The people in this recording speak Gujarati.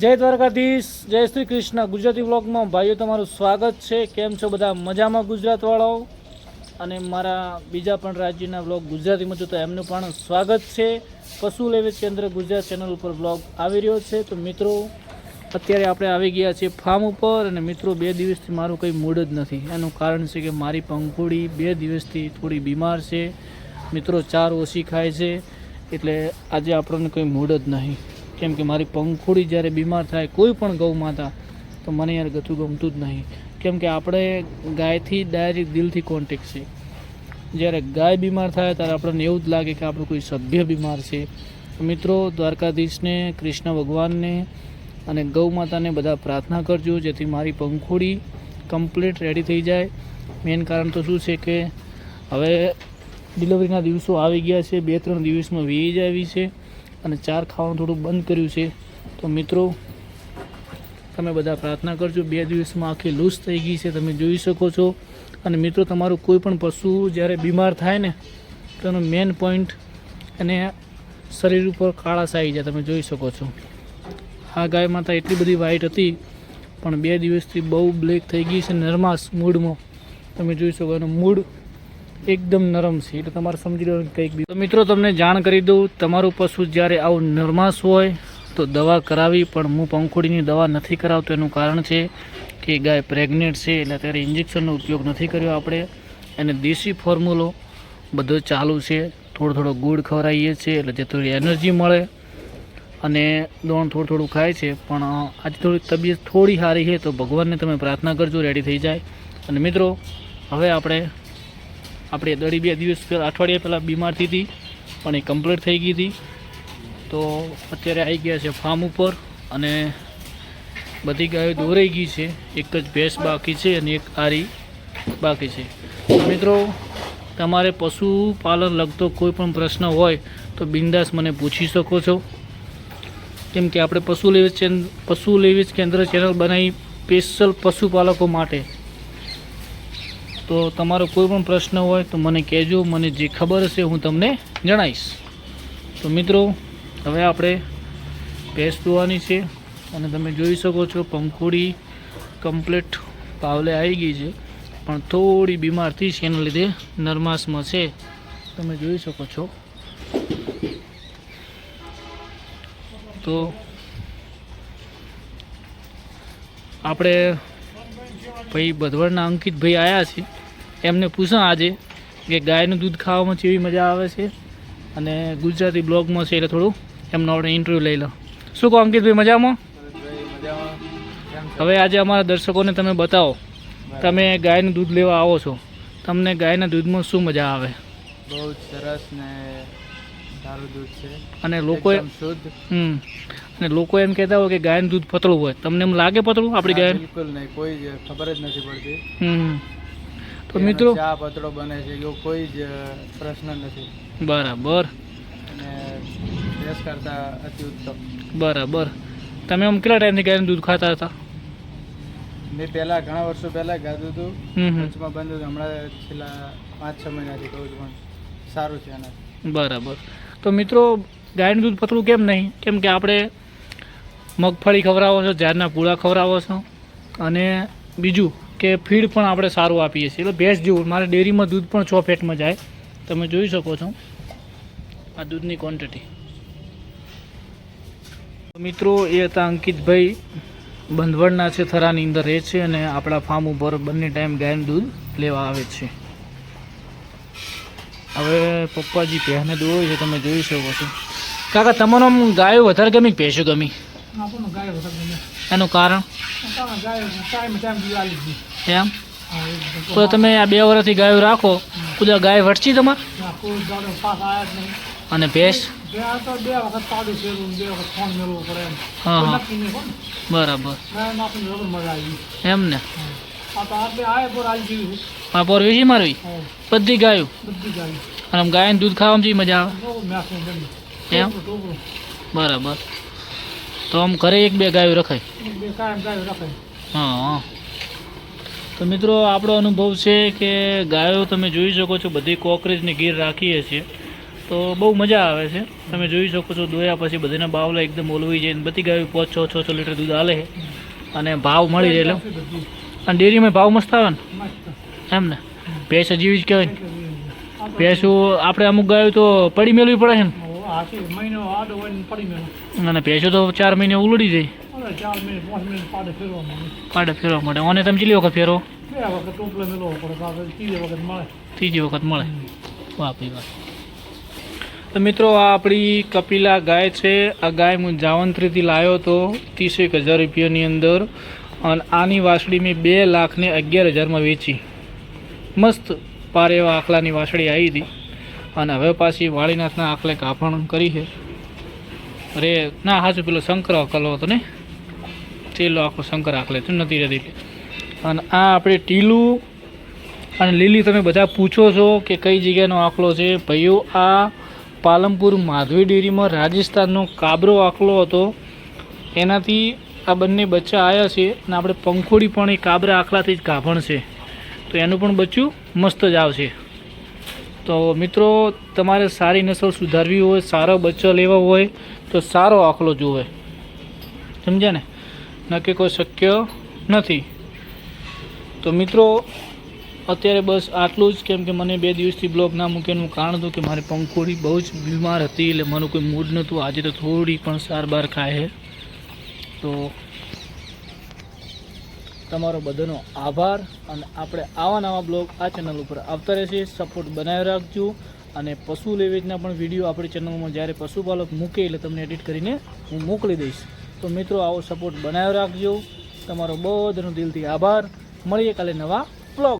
જય દ્વારકાધીશ, જય શ્રી કૃષ્ણ. ગુજરાતી વ્લોગમાં ભાઈઓ, તમારું સ્વાગત છે. કેમ છો બધા? મજામાં ગુજરાતવાળાઓ? અને મારા બીજા પણ રાજ્યના વ્લોગ ગુજરાતીમાં જો તો એમનું પણ સ્વાગત છે. પશુ લેવેચ કેન્દ્ર ગુજરાત ચેનલ ઉપર વ્લોગ આવી રહ્યો છે. તો મિત્રો, અત્યારે આપણે આવી ગયા છીએ ફાર્મ ઉપર અને મિત્રો, બે દિવસથી મારું કંઈ મૂડ જ નથી. એનું કારણ છે કે મારી પંખુડી બે દિવસથી થોડી બીમાર છે. મિત્રો, ચાર ઓછી ખાય છે. એટલે આજે આપણને કંઈ મૂડ જ નહીં. કેમ કે મારી પંખુડી જ્યારે બીમાર થાય, કોઈ પણ ગૌ માતા, તો મને યાર ગતું ગમતું જ નહીં. કેમ કે આપણે ગાયથી ડાયરેક્ટ દિલથી કોન્ટેક્ટ છે. જ્યારે ગાય બીમાર થાય, ત્યારે આપણને એવું જ લાગે કે આપણું કોઈ સભ્ય બીમાર છે. મિત્રો, દ્વારકાધીશને, કૃષ્ણ ભગવાનને અને ગૌ માતાને બધા પ્રાર્થના કરજો, જેથી મારી પંખુડી કમ્પ્લીટ રેડી થઈ જાય. મેઇન કારણ તો શું છે કે, હવે ડિલિવરીના દિવસો આવી ગયા છે. બે ત્રણ દિવસમાં વીજ આવી છે. અને ચાર ખાવાનું થોડું બંધ કર્યું છે. તો મિત્રો, તમે બધા પ્રાર્થના કરજો, બે દિવસમાં આખી લૂઝ થઈ ગઈ છે, તમે જોઈ શકો છો. અને મિત્રો, તમારું કોઈ પણ પશુ જ્યારે બીમાર થાય ને, તેનો મેન પોઈન્ટ એને શરીર ઉપર કાળાશ આવી જાય, તમે જોઈ શકો છો. આ ગાય માતા એટલી બધી વાઈટ હતી, પણ બે દિવસથી બહુ બ્લેક થઈ ગઈ છે, નરમાશ મૂડમાં. તમે જોઈ શકો એનો મૂડ એકદમ નરમ છે. એટલે તમારે સમજી લો કંઈક બી મિત્રો, તમને જાણ કરી દઉં, તમારું પશુ જ્યારે આવું નરમાશ હોય, તો દવા કરાવી, પણ હું પંખોડીની દવા નથી કરાવતો. એનું કારણ છે કે ગાય પ્રેગ્નેન્ટ છે, એટલે અત્યારે ઇન્જેક્શનનો ઉપયોગ નથી કર્યો આપણે. એને દેશી ફોર્મ્યુલો બધો ચાલુ છે. થોડો થોડો ગુડ ખવડાવીએ છીએ, એટલે જે થોડી એનર્જી મળે અને દોણ થોડું થોડું ખાય છે. પણ આજે થોડી તબિયત થોડી સારી છે, તો ભગવાનને તમે પ્રાર્થના કરજો રેડી થઈ જાય. અને મિત્રો, હવે આપણે આપણે દડી બે દિવસ પહેલાં, અઠવાડિયા પહેલાં બીમાર થઈ હતી પણ એ કમ્પ્લીટ થઈ ગઈ હતી. તો અત્યારે આવી ગયા છે ફાર્મ ઉપર અને બધી ગાયો દોરાઈ ગઈ છે. એક જ ભેંસ બાકી છે અને એક આરી બાકી છે. મિત્રો, તમારે પશુપાલન લગતો કોઈ પણ પ્રશ્ન હોય તો બિંદાસ મને પૂછી શકો છો. કેમ કે આપણે પશુ લેવીજ પશુ લેવીજ કેન્દ્ર ચેનલ બનાવી સ્પેશિયલ પશુપાલકો માટે. તો તમારો કોઈ પણ પ્રશ્ન હોય તો મને કહેજો. મને જે ખબર હશે હું તમને જણાવીશ. તો મિત્રો, હવે આપણે ભેંસ ધોવાની છે અને તમે જોઈ શકો છો પંખોડી કમ્પ્લીટ પાવલે આવી ગઈ છે. પણ થોડી બીમાર થઈ છે એના લીધે નરમાસમાં છે. તમે જોઈ શકો છો. તો આપણે ભાઈ બધવડના અંકિતભાઈ આવ્યા છે. એમને પૂછા આજે કે ગાયનું દૂધ ખાવામાં કેવી મજા આવે છે? અને ગુજરાતી બ્લોગમાં છે એટલે થોડું એમનો આપણે ઇન્ટરવ્યૂ લઈ લો શું કહો અંકિતભાઈ મજામાં? હવે આજે અમારા દર્શકોને તમે બતાવો તમે ગાયનું દૂધ લેવા આવો છો તમને ગાયના દૂધમાં શું મજા આવે? બહુ સરસ ને સારું દૂધ છે. અને લોકો શુદ્ધ. હમ. અને લોકો એમ કહેતા હોય કે ગાયનું દૂધ પતળું હોય. તમને એમ લાગે પતળું આપણી ગાય બિલકુલ નહીં. કોઈ ખબર જ નથી પડતી. હમ. તો મિત્રો? ચા પતળો બને છે એવો કોઈ જ પ્રશ્ન નથી. બરાબર. અને કરતા અતિ ઉત્તમ. બરાબર. તમે આમ કેટલા ટાઈમથી ગાયનું દૂધ ખાતા હતા? મેં પહેલા ઘણા વર્ષો પહેલા ગાધું હતું. વચમાં બંધ હતું હમણાં છેલ્લા પાંચ છ મહિનાથી કહું છું પણ સારું છે એના બરાબર. તો મિત્રો ગાયનું દૂધ પતળું કેમ નહીં? કેમ કે આપણે મગફળી ખવડાવો છો ઝાડના પૂળા ખવડાવો છો અને બીજું કે ફીડ પણ આપણે સારું આપીએ છીએ. એટલે ભેંસ જેવું. મારે ડેરીમાં દૂધ પણ છ ફેટમાં જાય. તમે જોઈ શકો છો. આ દૂધની ક્વોન્ટિટી મિત્રો, એ હતા અંકિતભાઈ. બંધવડના છે, થરાની અંદર રહે છે અને આપણા ફાર્મ ઉપર બંને ટાઈમ ગાયનું દૂધ લેવા આવે છે. હવે પપ્પાજી પહેને દોય છે, તમે જોઈ શકો છો. કાકા, તમારો ગાયો વધારે ગમી ભેંસો ગમી. એનું કારણ? એમ? તો તમે આ બે વર્ષથી ગાયો રાખો. કુદા ગાય વટછી તમારે? અને ભેંસ? હા હા. બરાબર. એમ ને? આ પોર વેચી મારવી? બધી ગાયો? અને આમ ગાયનું દૂધ ખાવામાં જેવી મજા આવે? એમ? બરાબર. તો આમ ઘરે એક બે ગાયો રખાય. હા. તો મિત્રો, આપણો અનુભવ છે કે ગાયો તમે જોઈ શકો છો, બધી કોકરેજની ગીર રાખીએ છીએ. તો બહુ મજા આવે છે. તમે જોઈ શકો છો, દોયા પછી બધાના બાવલા એકદમ ઓલવી જાય બધી ગાયો પાંચ, છ છ છ લીટર દૂધ આલે અને ભાવ મળી જાય અને ડેરીમાં ભાવ મસ્ત આવે ને? એમ ને? ભેંસ જેવી જ કહેવાય ભેંસું, આપણે અમુક ગાયો તો પડી મેળવી પડે છે ને? મહિનો આડો હોય ને પડી મેળો અને ભેંસો તો ચાર મહિને ઉલડી જાય. ચાર પાંચ પાડે ફેરવા મળે પાડે ફેરવા માટે. અને તમે ચીલી વખત ફેરો? બે વખત ટોપલે મેળવો પડે પાછળ વખત મળે. ત્રીજી વખત મળે. વાત તો મિત્રો આ આપણી કપિલા ગાય છે. આ ગાય હું જાવંત્રીથી લાવ્યો હતો ત્રીસેક હજાર રૂપિયાની અંદર. અને આની વાસળી મેં બે લાખને અગિયાર હજારમાં વેચી. મસ્ત પારેવા આખલાની વાસળી આવી હતી. અને હવે પાછી વાળીનાથના આખલે કાપણ કરી છે. અરે, ના હાજુ પેલો શંકર આકલો હતો ને? ચેલો આખો શંકર આખલે તો નથી રહેતી અને આ આપણે ટીલું અને લીલી તમે બધા પૂછો છો કે કઈ જગ્યાનો આખલો છે? ભાઈઓ આ પાલનપુર માધવી ડેરીમાં રાજસ્થાનનો કાબરો આખલો હતો. એનાથી આ બંને બચ્ચા આવ્યા છે અને આપણે પંખોડી પણ એ કાબરા આખલાથી જ ગાભણ છે. તો એનું પણ બચ્ચું મસ્ત જ આવશે. તો મિત્રો, તમારે સારી નસલ સુધારવી હોય, સારો બચ્ચો લેવો હોય, તો સારો આખલો જોવે. સમજ્યા ને? નક્કી કોઈ શક્ય નથી. તો મિત્રો, અત્યારે બસ આટલું જ. કેમ કે મને બે દિવસથી બ્લોગ ના મૂકેનું કારણ હતું કે મારી પંખોડી બહુ જ બીમાર હતી, એટલે મારું કોઈ મૂડ નહોતું. આજે તો થોડી પણ સારબાર ખાય છે. તો તમારો બધાનો આભાર અને આપણે આવા નવા બ્લોગ આ ચેનલ ઉપર આવતા રહેશે. સપોર્ટ બનાવી રાખજો અને પશુ લેવેજના પણ વીડિયો આપણી ચેનલમાં જ્યારે પશુપાલક મૂકે એટલે તમને એડિટ કરીને હું મોકલી દઈશ. તો મિત્રો, આવો સપોર્ટ બનાવી રાખજો. તમારો બધાનો દિલથી આભાર. મળીએ કાલે નવા